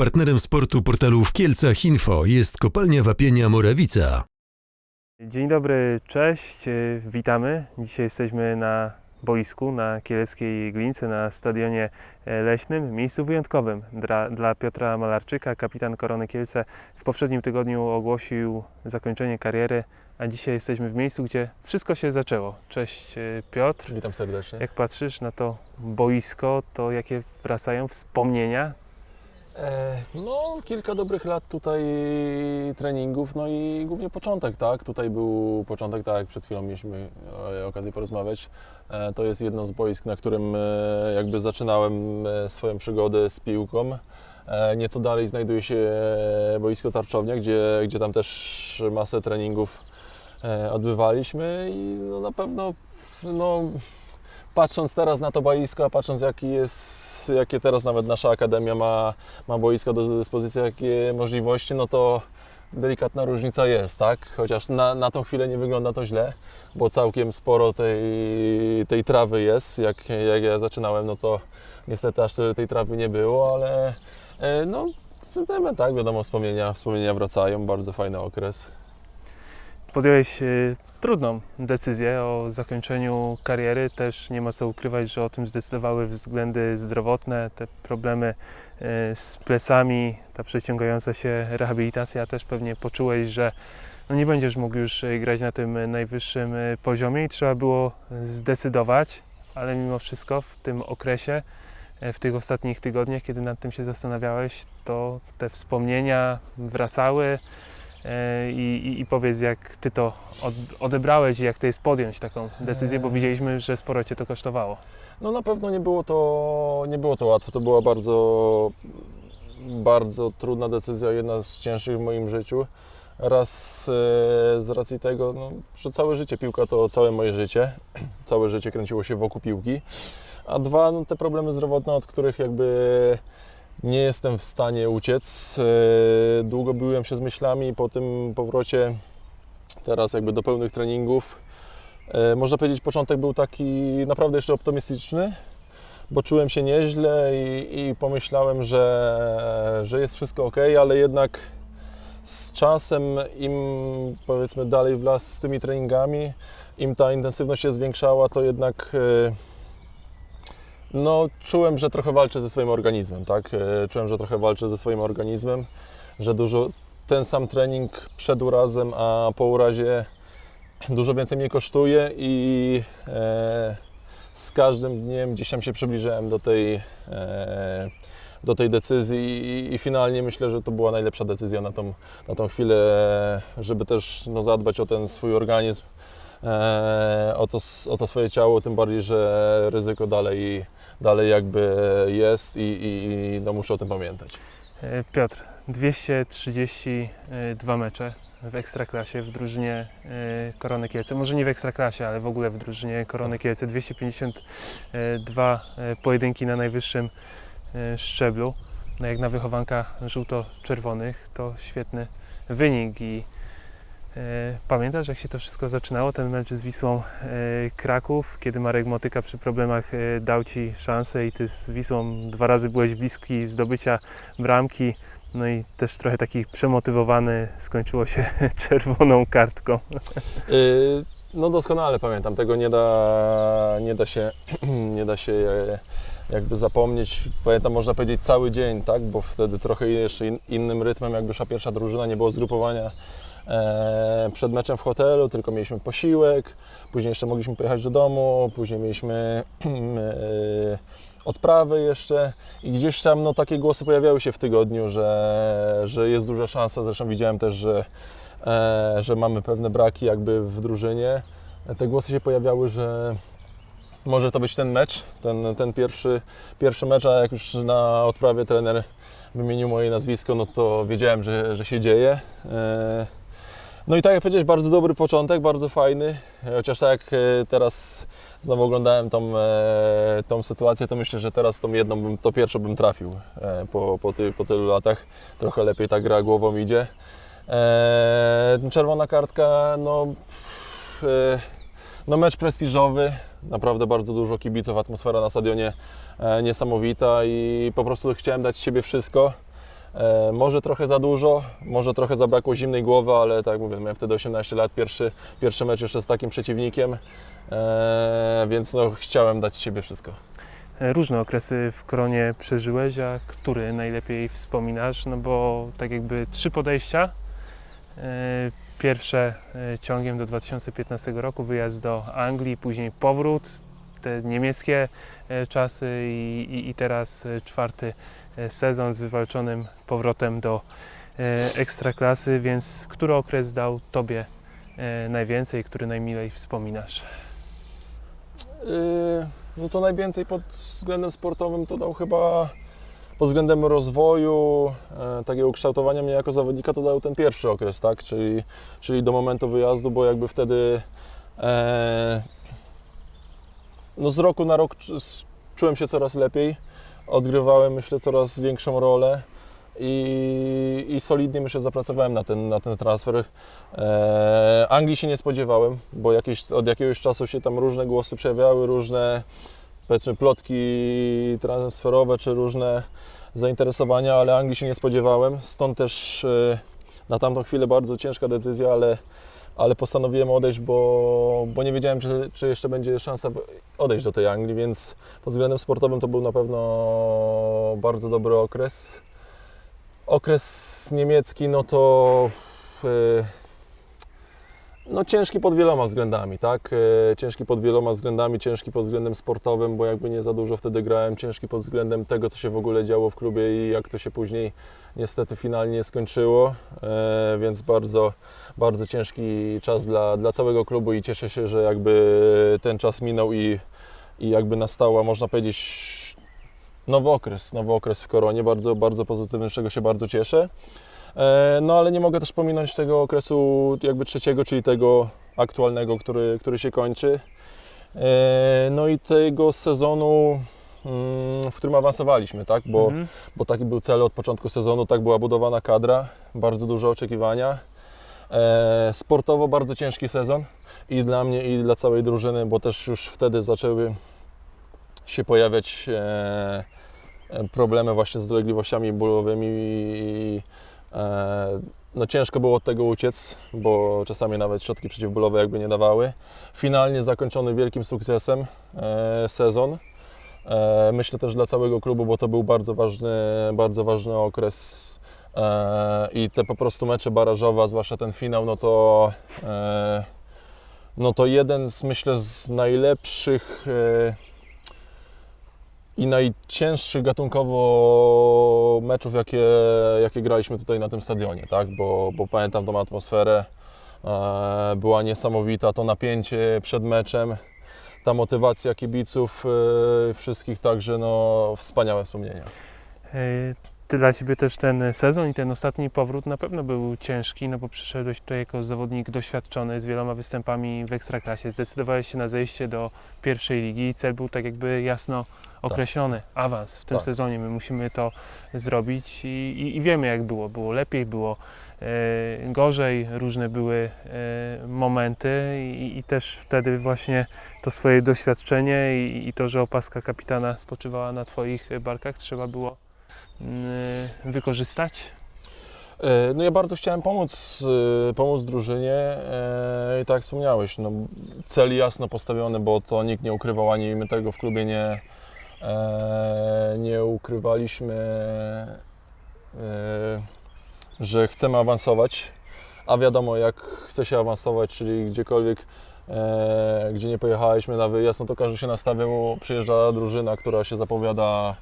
Partnerem sportu portalu w Kielcach Info jest kopalnia wapienia Morawica. Dzień dobry, cześć, e, witamy. Dzisiaj jesteśmy na boisku na Kieleckiej Glince, na stadionie e, leśnym, miejscu wyjątkowym dla, dla Piotra Malarczyka. Kapitan Korony Kielce w poprzednim tygodniu ogłosił zakończenie kariery, a dzisiaj jesteśmy w miejscu, gdzie wszystko się zaczęło. Cześć e, Piotr, Witam serdecznie. jak patrzysz na to boisko, to jakie wracają wspomnienia? E, no, kilka dobrych lat tutaj treningów, no i głównie początek, tak? Tutaj był początek, tak jak przed chwilą mieliśmy e, okazję porozmawiać. E, to jest jedno z boisk, na którym jakby zaczynałem swoją przygodę z piłką. Nieco dalej znajduje się boisko Tarczownia, gdzie, gdzie tam też masę treningów odbywaliśmy i no, na pewno no, patrząc teraz na to boisko, a patrząc jaki jest, jakie teraz nawet nasza akademia ma, ma boisko do dyspozycji, jakie możliwości, no to delikatna różnica jest, tak? Chociaż na, na tą chwilę nie wygląda to źle, bo całkiem sporo tej, tej trawy jest. Jak, jak ja zaczynałem, no to niestety aż tej trawy nie było, ale e, no sentyment, tak? Wiadomo, wspomnienia, wspomnienia wracają, bardzo fajny okres. Podjąłeś e, trudną decyzję o zakończeniu kariery. Też nie ma co ukrywać, że o tym zdecydowały względy zdrowotne, te problemy e, z plecami, ta przeciągająca się rehabilitacja. Też pewnie poczułeś, że no nie będziesz mógł już e, grać na tym najwyższym poziomie i trzeba było zdecydować, ale mimo wszystko w tym okresie, w tych ostatnich tygodniach, kiedy nad tym się zastanawiałeś, to te wspomnienia wracały. E, I, i, powiedz, jak ty to od, odebrałeś i jak to jest podjąć taką decyzję, bo widzieliśmy, że sporo cię to kosztowało. No na pewno nie było to, nie było to łatwe. To była bardzo, bardzo trudna decyzja, jedna z cięższych w moim życiu. Raz e, z racji tego, no, że całe życie piłka to całe moje życie. Całe życie kręciło się wokół piłki. A dwa, no, te problemy zdrowotne, od których jakby nie jestem w stanie uciec. E, Długo byłem się z myślami po tym powrocie teraz jakby do pełnych treningów. E, Można powiedzieć, początek był taki naprawdę jeszcze optymistyczny, bo czułem się nieźle i, i pomyślałem, że, że jest wszystko ok, ale jednak z czasem, im powiedzmy dalej w las z tymi treningami, im ta intensywność się zwiększała, to jednak e, no, czułem, że trochę walczę ze swoim organizmem, tak? E, Czułem, że trochę walczę ze swoim organizmem, że dużo ten sam trening przed urazem, a po urazie dużo więcej mnie kosztuje i e, z każdym dniem gdzieś tam się przybliżałem do tej, e, do tej decyzji i, i finalnie myślę, że to była najlepsza decyzja na tą, na tą chwilę, żeby też no, zadbać o ten swój organizm, e, o, to, o to swoje ciało, tym bardziej, że ryzyko dalej, dalej jakby jest i, i, i no, muszę o tym pamiętać. E, Piotr, 232 mecze w Ekstraklasie w drużynie e, Korony Kielce. Może nie w Ekstraklasie, ale w ogóle w drużynie Korony Kielce. 252 e, pojedynki na najwyższym szczeblu. No jak na wychowanka żółto-czerwonych to świetny wynik i Pamiętasz, jak się to wszystko zaczynało, ten mecz z Wisłą e, Kraków, kiedy Marek Motyka przy problemach e, dał Ci szansę i Ty z Wisłą dwa razy byłeś bliski zdobycia bramki, no i też trochę taki przemotywowany skończyło się czerwoną kartką. No doskonale pamiętam, tego nie da, nie da się, nie da się e, jakby zapomnieć. Pamiętam, można powiedzieć, cały dzień, tak? bo wtedy trochę jeszcze in, innym rytmem jakby szła pierwsza drużyna, nie było zgrupowania e, przed meczem w hotelu, tylko mieliśmy posiłek, później jeszcze mogliśmy pojechać do domu, później mieliśmy e, odprawy jeszcze i gdzieś tam no, takie głosy pojawiały się w tygodniu, że, że jest duża szansa, zresztą widziałem też, że e, że mamy pewne braki jakby w drużynie. Te głosy się pojawiały, że może to być ten mecz, ten, ten pierwszy, pierwszy mecz, a jak już na odprawie trener wymienił moje nazwisko, no to wiedziałem, że, że się dzieje. No i tak jak powiedziałeś, bardzo dobry początek, bardzo fajny, chociaż tak jak e, teraz znowu oglądałem tą, e, tą sytuację, to myślę, że teraz tą jedną, bym, to pierwszą bym trafił e, po, po, ty, po tylu latach. Trochę lepiej ta gra głową idzie. Czerwona kartka, no, no mecz prestiżowy, naprawdę bardzo dużo kibiców, atmosfera na stadionie niesamowita i po prostu chciałem dać z siebie wszystko. E, może trochę za dużo, może trochę zabrakło zimnej głowy, ale tak mówię, miałem wtedy 18 lat, pierwszy, pierwszy mecz jeszcze z takim przeciwnikiem, e, więc no, chciałem dać z siebie wszystko. E, Różne okresy w Koronie przeżyłeś, a który najlepiej wspominasz? No bo tak jakby trzy podejścia. Pierwsze ciągiem do 2015 roku, wyjazd do Anglii, później powrót, te niemieckie czasy i, i, i teraz czwarty sezon z wywalczonym powrotem do e, ekstraklasy, więc który okres dał Tobie e, najwięcej, który najmilej wspominasz? No to najwięcej pod względem sportowym to dał chyba pod względem rozwoju, e, takiego kształtowania mnie jako zawodnika to dał ten pierwszy okres, tak? Czyli, czyli do momentu wyjazdu, bo jakby wtedy e, no z roku na rok czułem się coraz lepiej, odgrywałem myślę coraz większą rolę i, i solidnie myślę zapracowałem na ten, na ten transfer. E, Anglii się nie spodziewałem, bo jakieś, od jakiegoś czasu się tam różne głosy przejawiały, różne powiedzmy plotki transferowe czy różne zainteresowania, ale Anglii się nie spodziewałem. Stąd też e, na tamtą chwilę bardzo ciężka decyzja, ale, ale postanowiłem odejść, bo, bo nie wiedziałem, czy, czy jeszcze będzie szansa odejść do tej Anglii, więc pod względem sportowym to był na pewno bardzo dobry okres. Okres niemiecki, no to e, no ciężki pod wieloma względami, tak? E, Ciężki pod wieloma względami, ciężki pod względem sportowym, bo jakby nie za dużo wtedy grałem, ciężki pod względem tego, co się w ogóle działo w klubie i jak to się później niestety finalnie skończyło, e, więc bardzo, bardzo ciężki czas dla, dla całego klubu i cieszę się, że jakby ten czas minął i, i jakby nastała, można powiedzieć, nowy okres, nowy okres w Koronie, bardzo, bardzo pozytywny, z czego się bardzo cieszę. E, No ale nie mogę też pominąć tego okresu jakby trzeciego, czyli tego aktualnego, który, który się kończy. E, No i tego sezonu, mm, w którym awansowaliśmy, tak? Bo, Mhm. bo taki był cel od początku sezonu, tak była budowana kadra, bardzo duże oczekiwania. E, Sportowo bardzo ciężki sezon i dla mnie, i dla całej drużyny, bo też już wtedy zaczęły się pojawiać problemy właśnie z dolegliwościami bólowymi i no ciężko było od tego uciec, bo czasami nawet środki przeciwbólowe jakby nie dawały. Finalnie zakończony wielkim sukcesem e, sezon. E, myślę też dla całego klubu, bo to był bardzo ważny, bardzo ważny okres e, i te po prostu mecze barażowe, zwłaszcza ten finał, no to e, no to jeden z myślę z najlepszych e, i najcięższych gatunkowo meczów, jakie, jakie graliśmy tutaj na tym stadionie, tak? bo, bo pamiętam tą atmosferę, e, była niesamowita, to napięcie przed meczem, ta motywacja kibiców e, wszystkich, także no, wspaniałe wspomnienia. Dla Ciebie też ten sezon i ten ostatni powrót na pewno był ciężki, no bo przyszedłeś tutaj jako zawodnik doświadczony z wieloma występami w Ekstraklasie. Zdecydowałeś się na zejście do pierwszej ligi. Cel był tak jakby jasno określony. Awans w tym Tak. sezonie. My musimy to zrobić i, i, i wiemy jak było. Było lepiej, było e, gorzej, różne były e, momenty i, i też wtedy właśnie to swoje doświadczenie i, i to, że opaska kapitana spoczywała na Twoich barkach, trzeba było wykorzystać. E, No ja bardzo chciałem pomóc, e, pomóc drużynie e, i tak jak wspomniałeś, no, cel jasno postawiony, bo to nikt nie ukrywał, ani my tego w klubie nie, e, nie ukrywaliśmy, że chcemy awansować, a wiadomo jak chce się awansować, czyli gdziekolwiek, gdzie nie pojechaliśmy na wyjazd, no to każdy się nastawiał, przyjeżdża drużyna, która się zapowiada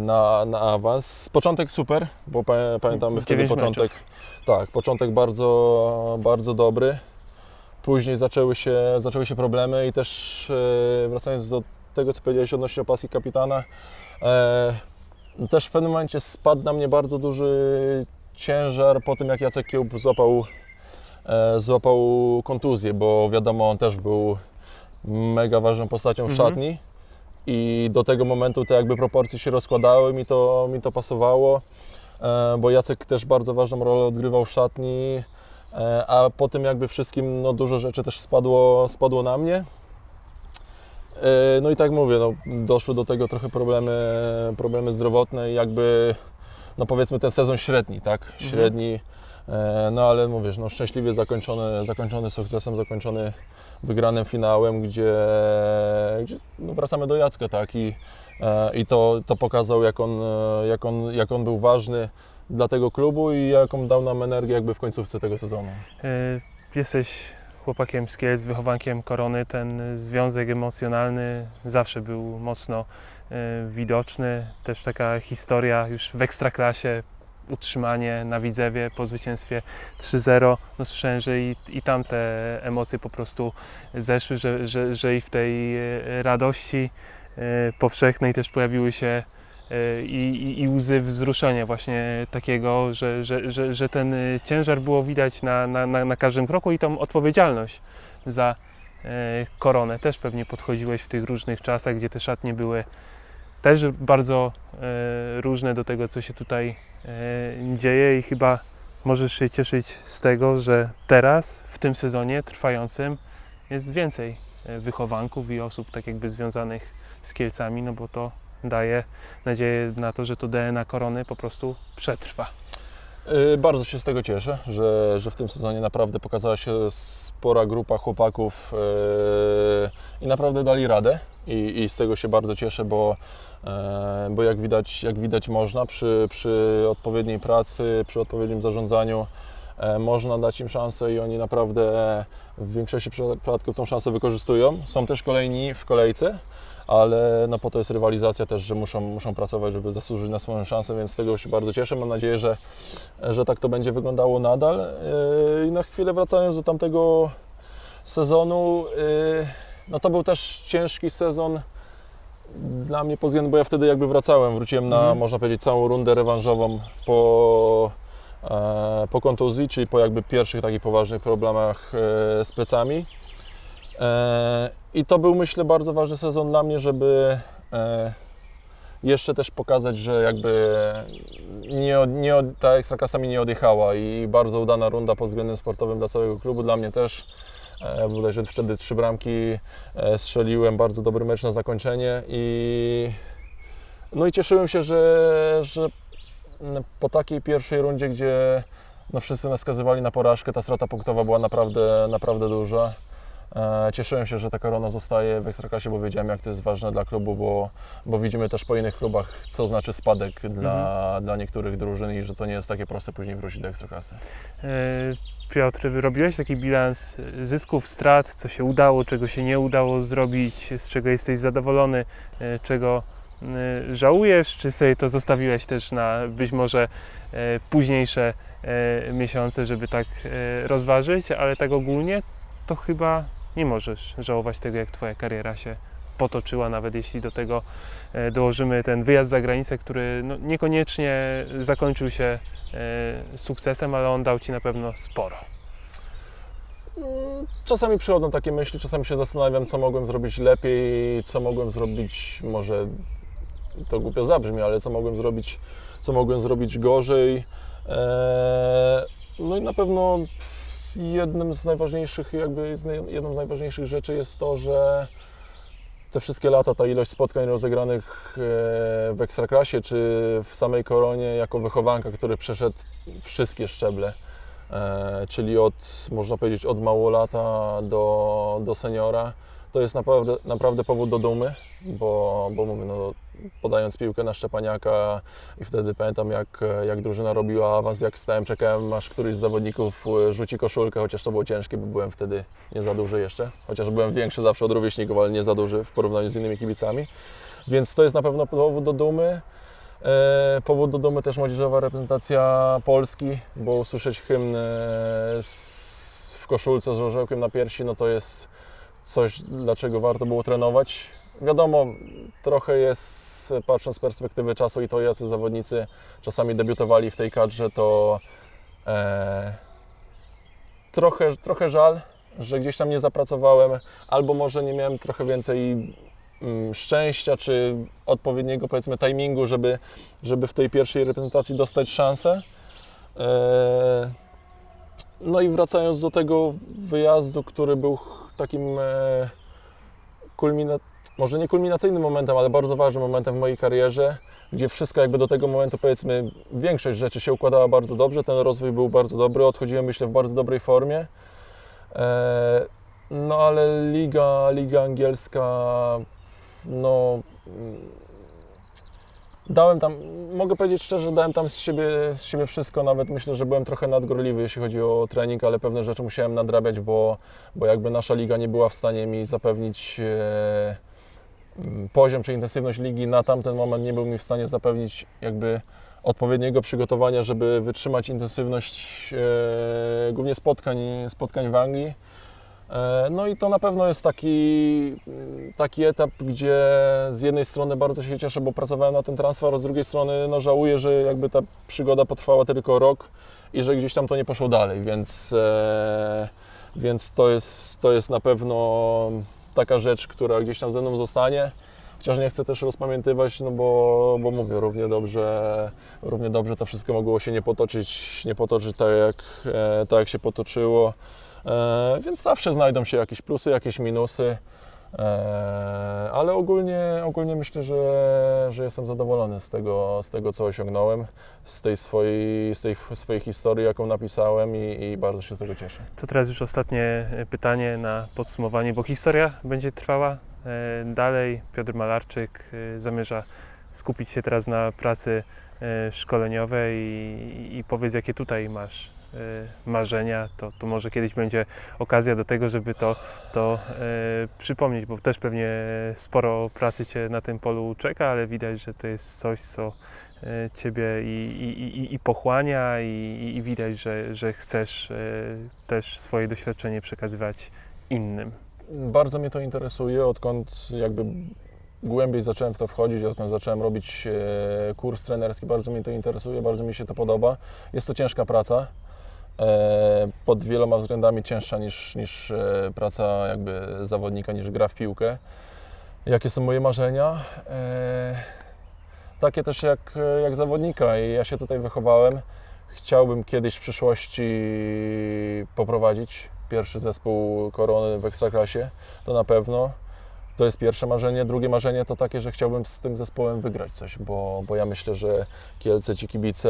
na, na awans. Początek super, bo pa, pamiętamy wtedy początek. Tak, początek bardzo, bardzo dobry. Później zaczęły się, zaczęły się problemy i też e, wracając do tego, co powiedziałeś odnośnie opaski kapitana, e, też w pewnym momencie spadł na mnie bardzo duży ciężar po tym, jak Jacek Kiełb złapał, złapał kontuzję, bo wiadomo, on też był mega ważną postacią w Mhm. I do tego momentu te jakby proporcje się rozkładały, mi to, mi to pasowało, e, bo Jacek też bardzo ważną rolę odgrywał w szatni, e, a po tym jakby wszystkim no, dużo rzeczy też spadło, spadło na mnie. E, No i tak mówię, no, doszły do tego trochę problemy, problemy zdrowotne i jakby no powiedzmy ten sezon średni, tak? Średni, e, no ale mówisz, no szczęśliwie zakończony, zakończony sukcesem, zakończony wygranym finałem, gdzie, gdzie no wracamy do Jacka, tak? I, e, i to, to pokazał, jak on, e, jak, on, jak on był ważny dla tego klubu i jaką dał nam energię jakby w końcówce tego sezonu. E, Jesteś chłopakiem z Kielc, wychowankiem Korony. Ten związek emocjonalny zawsze był mocno e, widoczny. Też taka historia już w Ekstraklasie, utrzymanie na Widzewie po zwycięstwie 3-0. No słyszałem, że i, i tam te emocje po prostu zeszły, że, że, że i w tej e, radości e, powszechnej też pojawiły się e, i, i, łzy wzruszenia właśnie takiego, że, że, że, że ten ciężar było widać na, na, na, każdym kroku i tą odpowiedzialność za koronę też pewnie podchodziłeś w tych różnych czasach, gdzie te szatnie były też bardzo e, różne do tego, co się tutaj e, dzieje i chyba możesz się cieszyć z tego, że teraz w tym sezonie trwającym jest więcej e, wychowanków i osób tak jakby związanych z Kielcami, no bo to daje nadzieję na to, że to DNA korony po prostu przetrwa. Yy, Bardzo się z tego cieszę, że, że w tym sezonie naprawdę pokazała się spora grupa chłopaków yy, i naprawdę dali radę. I, i z tego się bardzo cieszę, bo, yy, bo jak, widać, jak widać można przy, przy odpowiedniej pracy, przy odpowiednim zarządzaniu można dać im szansę i oni naprawdę w większości przypadków tą szansę wykorzystują. Są też kolejni w kolejce, ale no po to jest rywalizacja też, że muszą, muszą pracować, żeby zasłużyć na swoją szansę, więc z tego się bardzo cieszę. Mam nadzieję, że, że tak to będzie wyglądało nadal. Yy, I na chwilę wracając do tamtego sezonu, yy, no to był też ciężki sezon dla mnie pod względem, bo ja wtedy jakby wracałem, wróciłem na, Mhm. można powiedzieć, całą rundę rewanżową po, e, po kontuzji, czyli po jakby pierwszych takich poważnych problemach e, z plecami. E, I to był, myślę, bardzo ważny sezon dla mnie, żeby e, jeszcze też pokazać, że jakby nie, nie, ta ekstraklasa mi nie odjechała i bardzo udana runda pod względem sportowym dla całego klubu, dla mnie też. E, Bodajże wtedy trzy bramki e, strzeliłem, bardzo dobry mecz na zakończenie i no i cieszyłem się, że, że po takiej pierwszej rundzie, gdzie no wszyscy nas skazywali na porażkę, ta strata punktowa była naprawdę, naprawdę duża. E, Cieszyłem się, że ta korona zostaje w Ekstraklasie, bo wiedziałem, jak to jest ważne dla klubu, bo, bo widzimy też po innych klubach, co znaczy spadek dla, dla niektórych drużyn i że to nie jest takie proste później wrócić do Ekstraklasy. E, Piotr, robiłeś taki bilans zysków, strat, co się udało, czego się nie udało zrobić, z czego jesteś zadowolony, e, czego żałujesz, czy sobie to zostawiłeś też na być może e, późniejsze e, miesiące, żeby tak rozważyć, ale tak ogólnie to chyba nie możesz żałować tego, jak Twoja kariera się potoczyła, nawet jeśli do tego dołożymy ten wyjazd za granicę, który no, niekoniecznie zakończył się sukcesem, ale on dał Ci na pewno sporo. Mm, Czasami przychodzą takie myśli, czasami się zastanawiam, co mogłem zrobić lepiej, co mogłem zrobić, może to głupio zabrzmi, ale co mogłem zrobić, co mogłem zrobić gorzej. Eee, No i na pewno jednym z najważniejszych, jakby jedną z najważniejszych rzeczy jest to, że te wszystkie lata, ta ilość spotkań rozegranych e, w Ekstraklasie czy w samej Koronie jako wychowanka, który przeszedł wszystkie szczeble, e, czyli od, można powiedzieć, od małolata do, do seniora, to jest naprawdę, naprawdę powód do dumy, bo, bo mówię, no, podając piłkę na Szczepaniaka i wtedy pamiętam jak, jak drużyna robiła awans, jak stałem, czekałem aż któryś z zawodników e, rzuci koszulkę, chociaż to było ciężkie, bo byłem wtedy nie za duży jeszcze, chociaż byłem większy zawsze od rówieśników, ale nie za duży w porównaniu z innymi kibicami, więc to jest na pewno powód do dumy. E, Powód do dumy też młodzieżowa reprezentacja Polski, bo usłyszeć hymn e, z, w koszulce z orzełkiem na piersi, no to jest coś, dlaczego warto było trenować. Wiadomo, trochę jest, patrząc z perspektywy czasu i to, jacy zawodnicy czasami debiutowali w tej kadrze, to e, trochę, trochę żal, że gdzieś tam nie zapracowałem, albo może nie miałem trochę więcej mm, szczęścia, czy odpowiedniego, powiedzmy, timingu, żeby, żeby w tej pierwszej reprezentacji dostać szansę. E, no i wracając do tego wyjazdu, który był takim e, kulmina- może nie kulminacyjnym momentem, ale bardzo ważnym momentem w mojej karierze, gdzie wszystko jakby do tego momentu, powiedzmy, większość rzeczy się układała bardzo dobrze, ten rozwój był bardzo dobry, odchodziłem myślę w bardzo dobrej formie. E, no ale liga, liga angielska, no dałem tam, mogę powiedzieć szczerze, dałem tam z siebie, z siebie wszystko, nawet myślę, że byłem trochę nadgorliwy, jeśli chodzi o trening, ale pewne rzeczy musiałem nadrabiać, bo, bo jakby nasza liga nie była w stanie mi zapewnić e, poziom czy intensywność ligi na tamten moment nie był mi w stanie zapewnić jakby odpowiedniego przygotowania, żeby wytrzymać intensywność e, głównie spotkań, spotkań w Anglii. E, No i to na pewno jest taki, taki etap, gdzie z jednej strony bardzo się cieszę, bo pracowałem na ten transfer, a z drugiej strony no, żałuję, że jakby ta przygoda potrwała tylko rok i że gdzieś tam to nie poszło dalej, więc, e, więc to, jest, to jest na pewno taka rzecz, która gdzieś tam ze mną zostanie. Chociaż nie chcę też rozpamiętywać, no bo, bo mówię, równie dobrze, równie dobrze to wszystko mogło się nie potoczyć, nie potoczyć tak jak, e, tak jak się potoczyło. E, więc zawsze znajdą się jakieś plusy, jakieś minusy, e, ale ogólnie, ogólnie myślę, że, że jestem zadowolony z tego, z tego, co osiągnąłem, z tej swojej, z tej swojej historii, jaką napisałem i, i bardzo się z tego cieszę. To teraz już ostatnie e, pytanie na podsumowanie, bo historia będzie trwała dalej. Piotr Malarczyk zamierza skupić się teraz na pracy szkoleniowej i, i powiedz, jakie tutaj masz marzenia, to, to może kiedyś będzie okazja do tego, żeby to, to e, przypomnieć, bo też pewnie sporo pracy Cię na tym polu czeka, ale widać, że to jest coś, co e, Ciebie i, i, i, pochłania i, i widać, że, że chcesz też swoje doświadczenie przekazywać innym. Bardzo mnie to interesuje, odkąd jakby głębiej zacząłem w to wchodzić, odkąd zacząłem robić e, kurs trenerski, bardzo mnie to interesuje, bardzo mi się to podoba. Jest to ciężka praca, pod wieloma względami cięższa niż, niż e, praca jakby zawodnika, niż gra w piłkę. Jakie są moje marzenia? E, takie też jak, jak zawodnika i ja się tutaj wychowałem. Chciałbym kiedyś w przyszłości poprowadzić pierwszy zespół Korony w Ekstraklasie, to na pewno. To jest pierwsze marzenie. Drugie marzenie to takie, że chciałbym z tym zespołem wygrać coś, bo, bo ja myślę, że Kielce, ci kibice,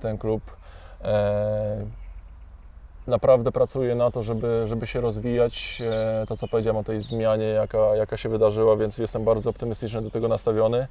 ten klub e, naprawdę pracuje na to, żeby, żeby się rozwijać. E, to, co powiedziałem o tej zmianie, jaka, jaka się wydarzyła, więc jestem bardzo optymistycznie do tego nastawiony.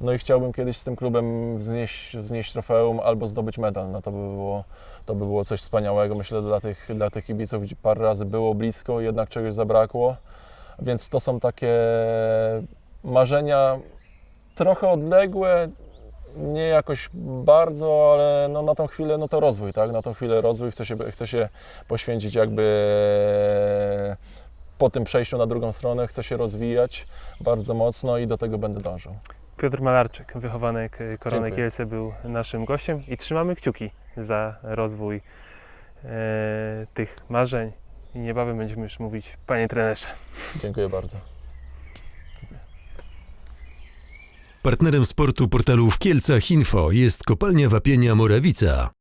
No i chciałbym kiedyś z tym klubem wznieść, wznieść trofeum albo zdobyć medal. No to by było, to by było coś wspaniałego, myślę, dla tych, dla tych kibiców, parę razy było blisko, jednak czegoś zabrakło. Więc to są takie marzenia trochę odległe, nie jakoś bardzo, ale no na tą chwilę no to rozwój, tak? Na tą chwilę rozwój, chcę się, chcę się poświęcić jakby po tym przejściu na drugą stronę, chcę się rozwijać bardzo mocno i do tego będę dążył. Piotr Malarczyk, wychowanek Korony Dziękuję. Kielce, był naszym gościem i trzymamy kciuki za rozwój e, tych marzeń i niebawem będziemy już mówić, panie trenerze. Dziękuję bardzo. Partnerem sportu portalu w Kielcach Info jest kopalnia wapienia Morawica.